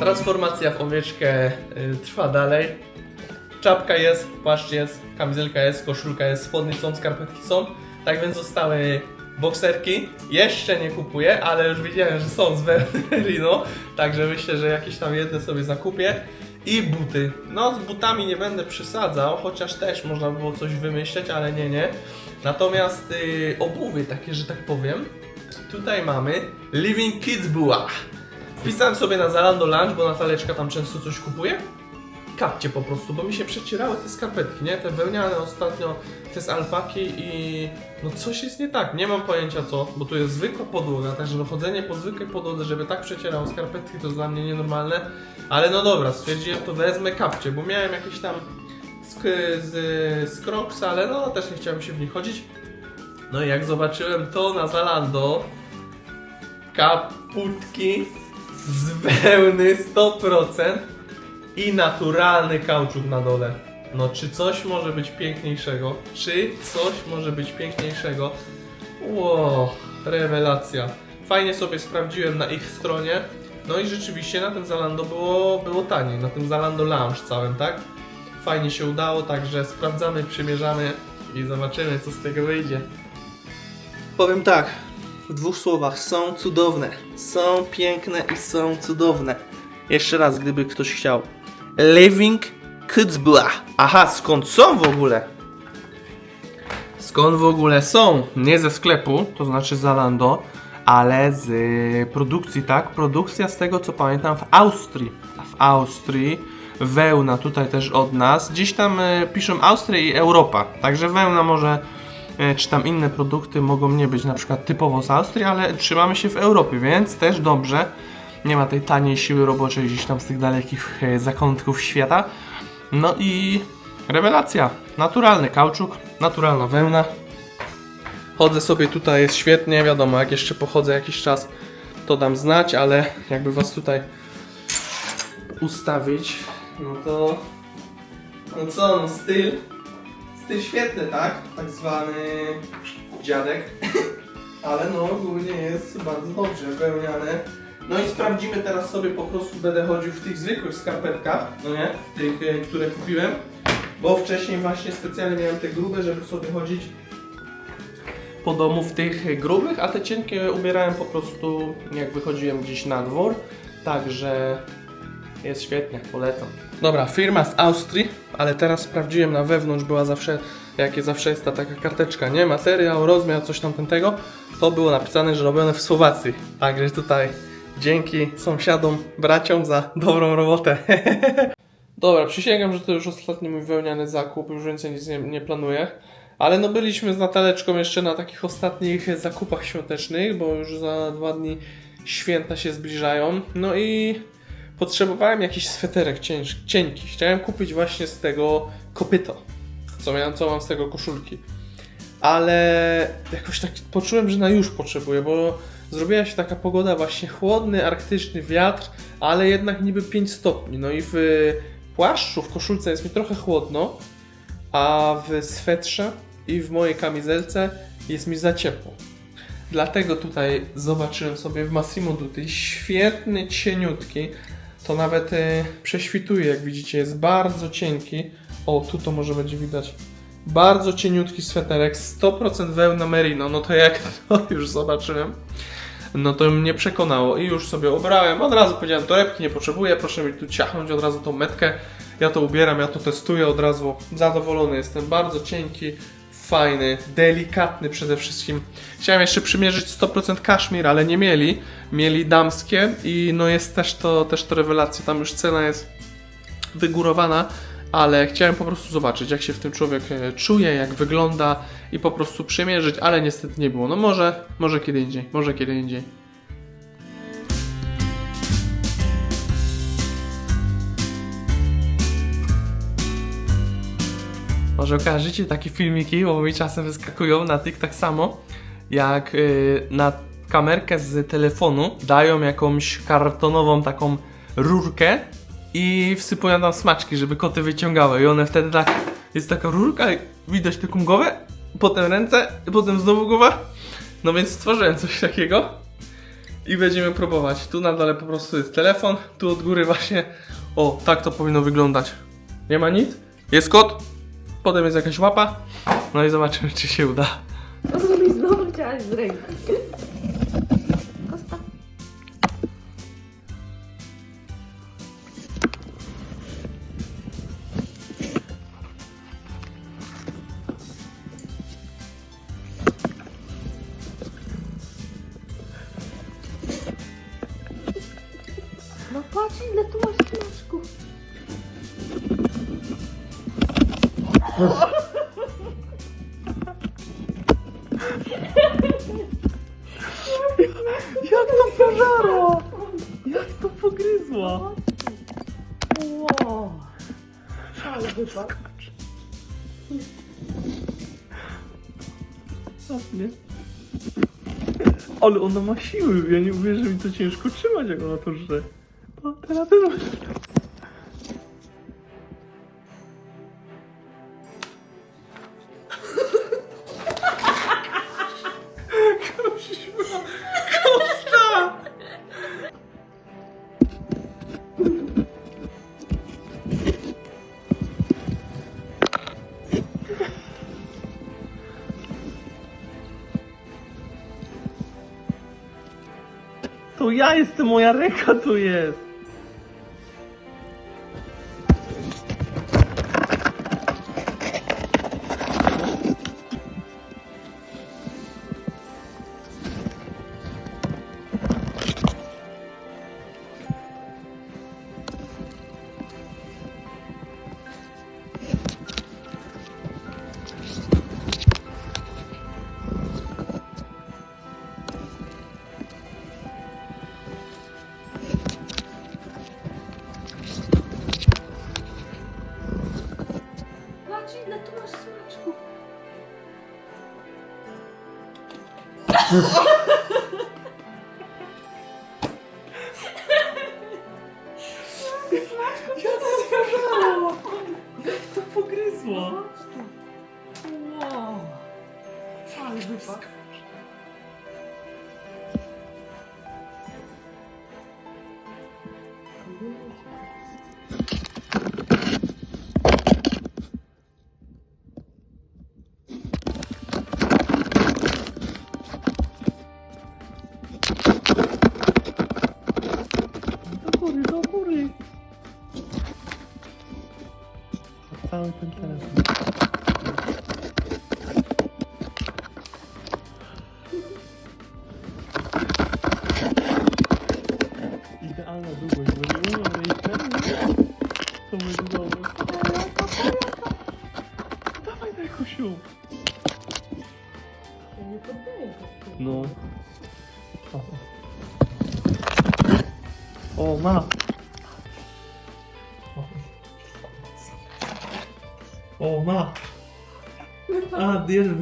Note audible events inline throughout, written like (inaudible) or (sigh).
Transformacja w owieczkę y, trwa dalej. Czapka jest, płaszcz jest, kamizelka jest, koszulka jest, spodnie są, skarpetki są. Tak więc zostały bokserki. Jeszcze nie kupuję, ale już widziałem, że są z Merino. Także myślę, że jakieś tam jedne sobie zakupię. I buty. No z butami nie będę przesadzał, chociaż też można było coś wymyśleć, ale nie, nie. Natomiast y, obuwy takie, że tak powiem. Tutaj mamy Living Kids Buła. Wpisałem sobie na Zalando Lunch, bo Nataleczka tam często coś kupuje. Kapcie po prostu, bo mi się przecierały te skarpetki, nie? Te wełniane ostatnio, te z alpaki i no coś jest nie tak, nie mam pojęcia co, bo tu jest zwykła podłoga, także no chodzenie po zwykłej podłodze, żeby tak przecierało skarpetki to jest dla mnie nienormalne, ale no dobra, stwierdziłem to wezmę kapcie, bo miałem jakieś tam z, z, z Crocs, ale no też nie chciałem się w nich chodzić. No i jak zobaczyłem to na Zalando, kaputki z wełny 100% i naturalny kauczuk na dole. No czy coś może być piękniejszego? Czy coś może być piękniejszego? Ło, rewelacja. Fajnie sobie sprawdziłem na ich stronie. No i rzeczywiście na tym Zalando było, było taniej, na tym Zalando Lounge całym, tak? Fajnie się udało, także sprawdzamy, przymierzamy i zobaczymy co z tego wyjdzie. Powiem tak, w dwóch słowach, są cudowne. Są piękne i są cudowne. Jeszcze raz, gdyby ktoś chciał. Living Kidsbla. Aha, skąd są w ogóle? Skąd w ogóle są? Nie ze sklepu, to znaczy Zalando, ale z produkcji, tak? Produkcja z tego co pamiętam w Austrii. A w Austrii wełna tutaj też od nas. Gdzieś tam y, piszą Austria i Europa. Także wełna może e, czy tam inne produkty mogą nie być na przykład typowo z Austrii, ale trzymamy się w Europie, więc też dobrze. Nie ma tej taniej siły roboczej gdzieś tam z tych dalekich e, zakątków świata. No i rewelacja. Naturalny kauczuk, naturalna wełna. Chodzę sobie tutaj, jest świetnie, wiadomo, jak jeszcze pochodzę jakiś czas, to dam znać, ale jakby was tutaj ustawić, no to... No co, no styl, styl świetny, tak? Tak zwany dziadek. Ale no ogólnie jest bardzo dobrze wełniane. No i sprawdzimy teraz sobie po prostu będę chodził w tych zwykłych skarpetkach, no nie? W tych, e, które kupiłem. Bo wcześniej właśnie specjalnie miałem te grube, żeby sobie chodzić po domu w tych grubych, a te cienkie ubierałem po prostu jak wychodziłem gdzieś na dwór. Także jest świetnie, polecam. Dobra, firma z Austrii, ale teraz sprawdziłem na wewnątrz, była zawsze, jakie zawsze jest ta taka karteczka, nie? Materiał, rozmiar, coś tam tego. To było napisane, że robione w Słowacji. Także tutaj dzięki sąsiadom, braciom za dobrą robotę. (laughs) Dobra, przysięgam, że to już ostatni mój wełniany zakup, już więcej nic nie, nie planuję. Ale no byliśmy z Nataleczką jeszcze na takich ostatnich zakupach świątecznych, bo już za dwa dni święta się zbliżają. No i potrzebowałem jakiś sweterek cięż, cienki. Chciałem kupić właśnie z tego kopyto, co, miałem, co mam z tego koszulki. Ale jakoś tak poczułem, że na już potrzebuję, bo zrobiła się taka pogoda właśnie chłodny, arktyczny wiatr, ale jednak niby 5 stopni. No i w płaszczu, w koszulce jest mi trochę chłodno, a w swetrze i w mojej kamizelce jest mi za ciepło. Dlatego tutaj zobaczyłem sobie w Massimo Dutti świetny, cieniutki. To nawet e, prześwituje, jak widzicie, jest bardzo cienki. O, tu to może będzie widać. Bardzo cieniutki sweterek, 100% wełna merino. No to jak (laughs) to już zobaczyłem, no to mnie przekonało i już sobie obrałem. Od razu powiedziałem, torebki nie potrzebuję, proszę mi tu ciachnąć od razu tą metkę. Ja to ubieram, ja to testuję od razu. Zadowolony jestem, bardzo cienki, fajny, delikatny przede wszystkim. Chciałem jeszcze przymierzyć 100% kaszmir, ale nie mieli. Mieli damskie i no jest też to, też to rewelacja. Tam już cena jest wygórowana, ale chciałem po prostu zobaczyć, jak się w tym człowiek e, czuje, jak wygląda i po prostu przymierzyć, ale niestety nie było. No może, może kiedy indziej, może kiedy indziej. Może okażecie takie filmiki, bo mi czasem wyskakują na tych tak samo, jak y, na kamerkę z telefonu dają jakąś kartonową taką rurkę i wsypują tam smaczki, żeby koty wyciągały i one wtedy tak, jest taka rurka widać taką głowę, potem ręce, potem znowu głowa. No więc stworzyłem coś takiego i będziemy próbować. Tu na dole po prostu jest telefon, tu od góry właśnie, o, tak to powinno wyglądać. Nie ma nic? Jest kod, potem jest jakaś łapa, no i zobaczymy, czy się uda. To sobie znowu chciałaś z ręki. No patrz ile tu masz (laughs) Jak to pożarło? Jak to pogryzła? Wow. Ale wypadł. Nie? Ale ona ma siły, ja nie mówię, że mi to ciężko trzymać, jak ona to żre. O, teraz ty ja jestem, moja ręka tu jest. Ja to zgarzało. Jak to pogryzła.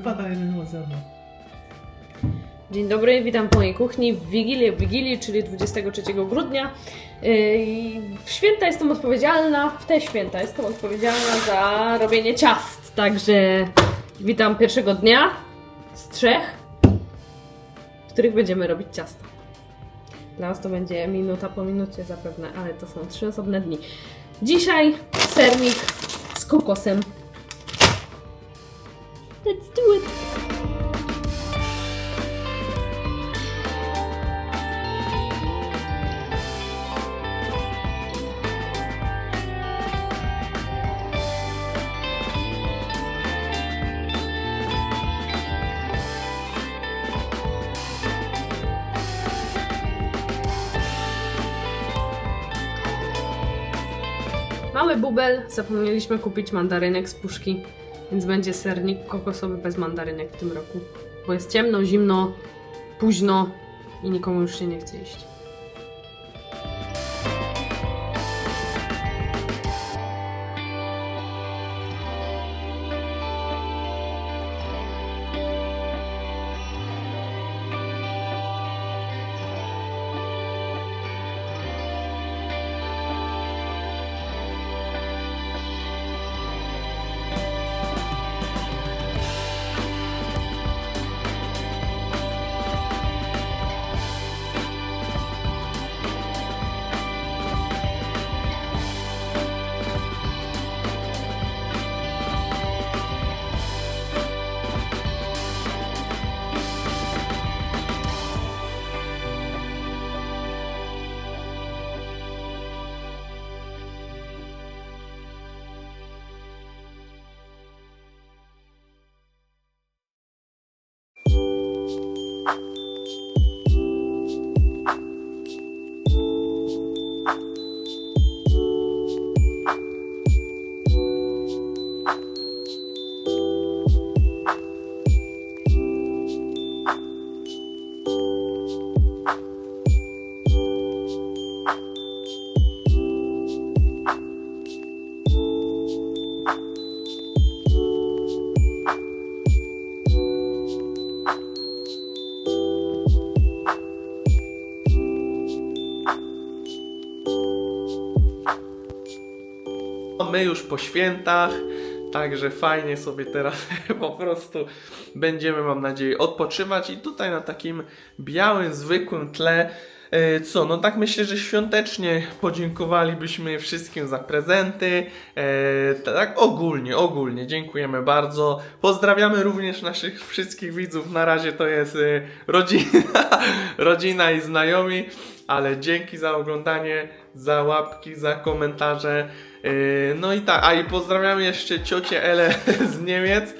Wypada, jeden zjadł. Dzień dobry, witam w mojej kuchni w Wigilię, w Wigilii, czyli 23 grudnia. Yy, W święta jestem odpowiedzialna, w te święta jestem odpowiedzialna za robienie ciast. Także witam pierwszego dnia z trzech, w których będziemy robić ciasto. Dla Was to będzie minuta po minucie zapewne, ale to są trzy osobne dni. Dzisiaj sernik z kokosem. Let's do it! Mamy bubel, zapomnieliśmy kupić mandarynek z puszki, więc będzie sernik kokosowy bez mandarynek w tym roku. Bo jest ciemno, zimno, późno i nikomu już się nie chce iść. Po świętach. Także fajnie sobie teraz (laughs) po prostu będziemy, mam nadzieję, odpoczywać i tutaj na takim białym, zwykłym tle. e, Co, no tak myślę, że świątecznie podziękowalibyśmy wszystkim za prezenty. E, tak ogólnie, ogólnie dziękujemy bardzo. Pozdrawiamy również naszych wszystkich widzów. Na razie to jest e, rodzina, (laughs) rodzina i znajomi, ale dzięki za oglądanie, za łapki, za komentarze. E, no i tak, a i pozdrawiamy jeszcze ciocię Elę (laughs) z Niemiec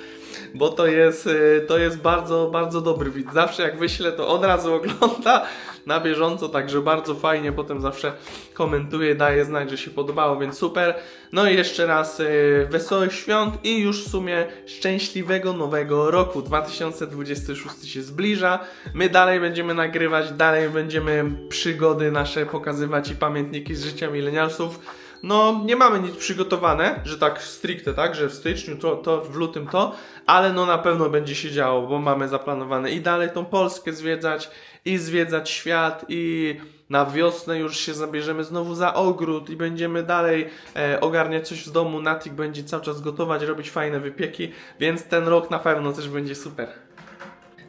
bo to jest, y, to jest bardzo, bardzo dobry widz. Zawsze jak wyślę, to od razu ogląda na bieżąco, także bardzo fajnie, potem zawsze komentuje, daje znać, że się podobało, więc super. No i jeszcze raz y, wesołych świąt i już w sumie szczęśliwego nowego roku. 2026 się zbliża. My dalej będziemy nagrywać, dalej będziemy przygody nasze pokazywać i pamiętniki z życia milenialsów. No, nie mamy nic przygotowane, że tak stricte, tak, że w styczniu to, to, w lutym to, ale no na pewno będzie się działo, bo mamy zaplanowane i dalej tą Polskę zwiedzać, i zwiedzać świat, i na wiosnę już się zabierzemy znowu za ogród i będziemy dalej e, ogarniać coś w domu. Natik będzie cały czas gotować, robić fajne wypieki, więc ten rok na pewno też będzie super.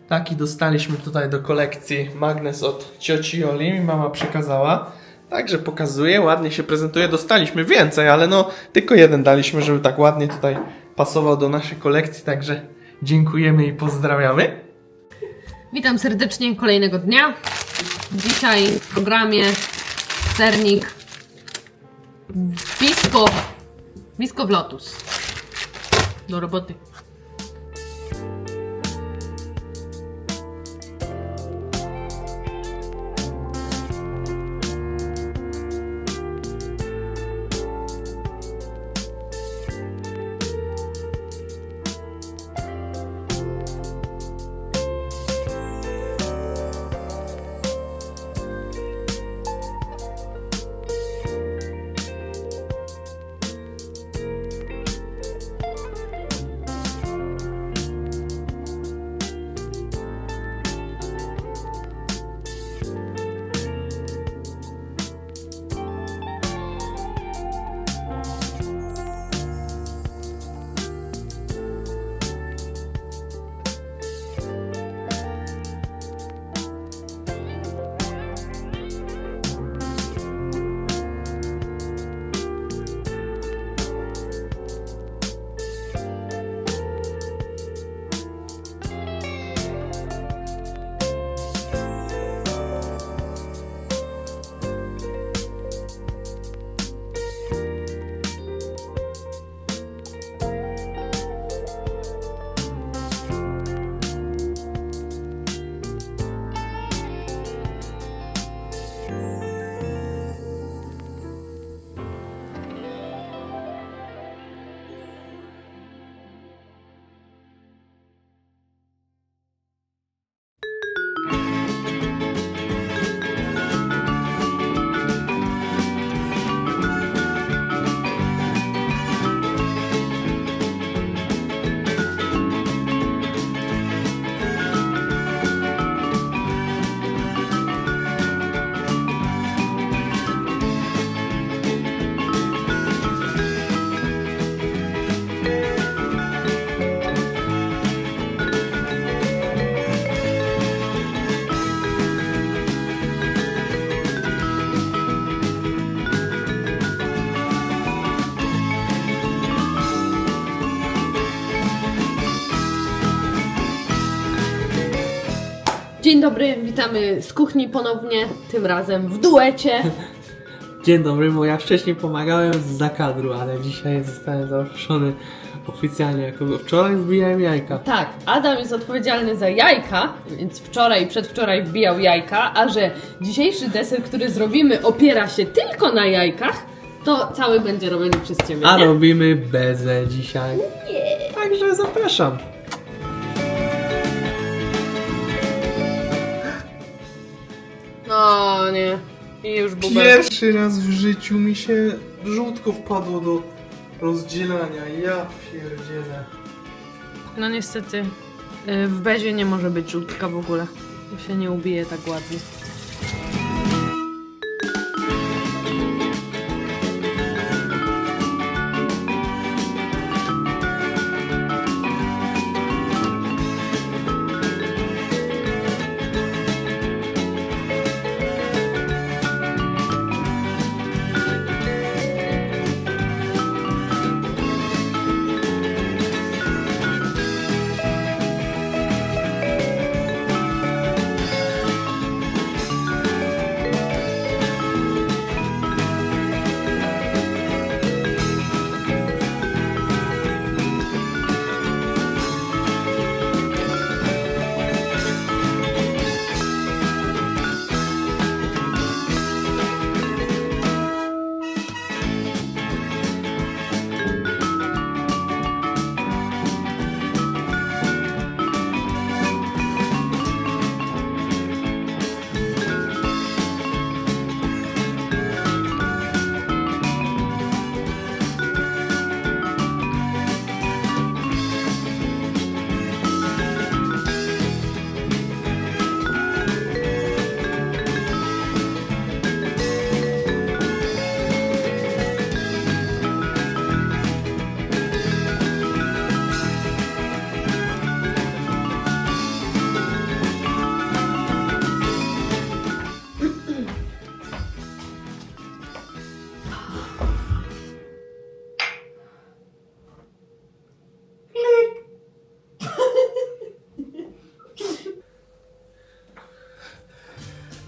Taki dostaliśmy tutaj do kolekcji magnes od cioci Oli, mi mama przekazała. Także pokazuje, ładnie się prezentuje. Dostaliśmy więcej, ale no tylko jeden daliśmy, żeby tak ładnie tutaj pasował do naszej kolekcji. Także dziękujemy i pozdrawiamy. Witam serdecznie kolejnego dnia. Dzisiaj w programie sernik Bisco, Bisco w Lotus. Do roboty. Dzień dobry, witamy z kuchni ponownie, tym razem w duecie. (laughs) Dzień dobry, bo ja wcześniej pomagałem z zakadru, ale dzisiaj zostałem zaproszony oficjalnie jako wczoraj wbijałem jajka. Tak, Adam jest odpowiedzialny za jajka, więc wczoraj i przedwczoraj wbijał jajka, a że dzisiejszy deser, który zrobimy, opiera się tylko na jajkach, to cały będzie robiony przez Ciebie, A nie? robimy bezę dzisiaj. Także zapraszam. Nie. I już bubel. Pierwszy raz w życiu mi się żółtko wpadło do rozdzielania. Ja pierdzielę. No niestety, y, w bezie nie może być żółtka w ogóle. To się nie ubije tak ładnie.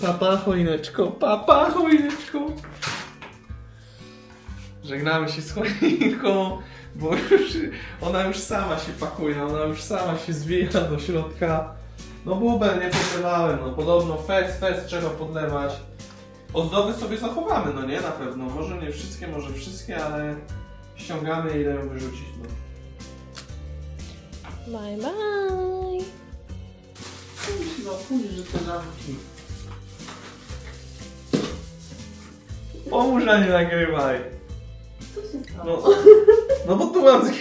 Papa choineczko, papa choineczko. Żegnamy się z choinką, bo już ona już sama się pakuje, ona już sama się zwija do środka. No bubel nie podlewałem, no podobno fest, fest trzeba podlewać. Ozdoby sobie zachowamy, no nie? Na pewno. Może nie wszystkie, może wszystkie, ale ściągamy i dają wyrzucić, no. Bye bye. No pójdź, że te zamki. Pomóż, a nie nagrywaj. Co się stało? No, no bo tu mam...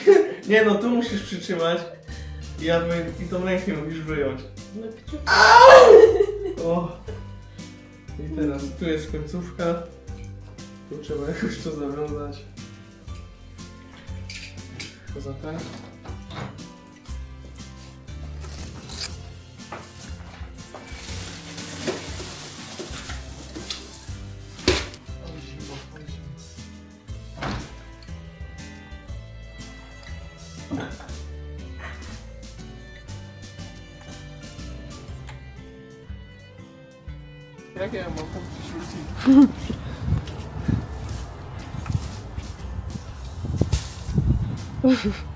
Nie no, tu musisz przytrzymać. I, ja wy... I tą rękę musisz wyjąć. No, kciuk. O. I teraz tu jest końcówka. Tu trzeba jakoś to zawiązać. Poza tak. Ja, gerne mal 50 Schulzi. Uff.